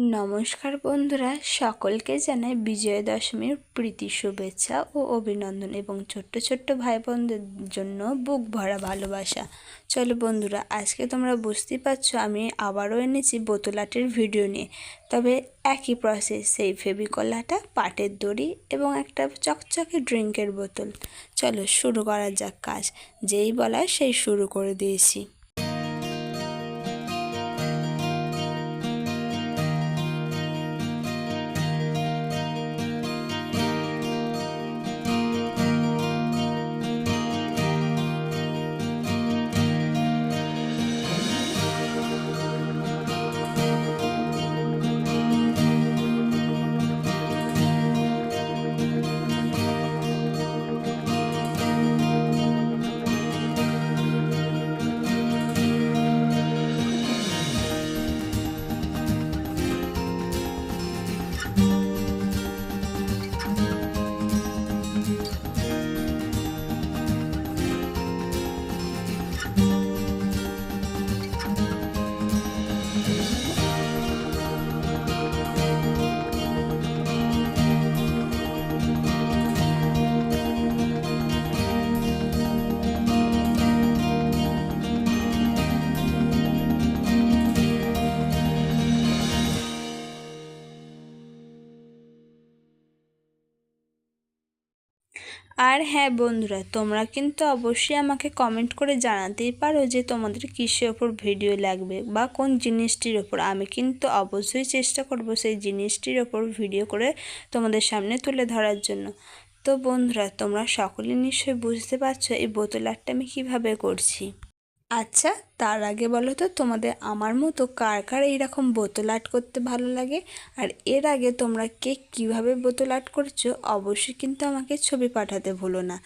নমস্কার বন্ধুরা, সকলকে জানাই বিজয়া দশমীর প্রীতি শুভেচ্ছা ও অভিনন্দন এবং ছোট্ট ছোট্ট ভাই বোনদের জন্য বুক ভরা ভালোবাসা। চলো বন্ধুরা, আজকে তোমরা বুঝতেই পারছ আমি আবারও এনেছি বোতলাটের ভিডিও নিয়ে। তবে একই প্রসেস সেই ফেবিকলাটা পাটের দড়ি এবং একটা চকচকে ড্রিঙ্কের বোতল। চলো শুরু করা যাক কাজ, যেই বলা সেই শুরু করে দিয়েছি। আর হ্যাঁ বন্ধুরা, তোমরা কিন্তু অবশ্যই আমাকে কমেন্ট করে জানাতেই পারো যে তোমাদের কিসের ওপর ভিডিও লাগবে বা কোন জিনিসটির ওপর আমি কিন্তু অবশ্যই চেষ্টা করব সেই জিনিসটির ওপর ভিডিও করে তোমাদের সামনে তুলে ধরার জন্য। তো বন্ধুরা, তোমরা সকলে নিশ্চয়ই বুঝতে পারছ এই বোতল আর্টটা আমি কীভাবে করছি। আচ্ছা তার আগে বলো তো, তোমাদের আমার মতো কার কার এইরকম বোতল আর্ট করতে ভালো লাগে? আর এর আগে তোমরা কে কীভাবে বোতল আর্ট করছ, অবশ্যই কিন্তু আমাকে ছবি পাঠাতে ভুলো না।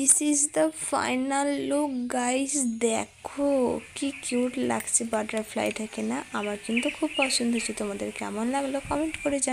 This is the final look guys দেখো, কি কিউট লাগছে বাটারফ্লাইটাকে না? আমার কিন্তু খুব পছন্দ হয়েছে। তোমাদের কেমন লাগল কমেন্ট করে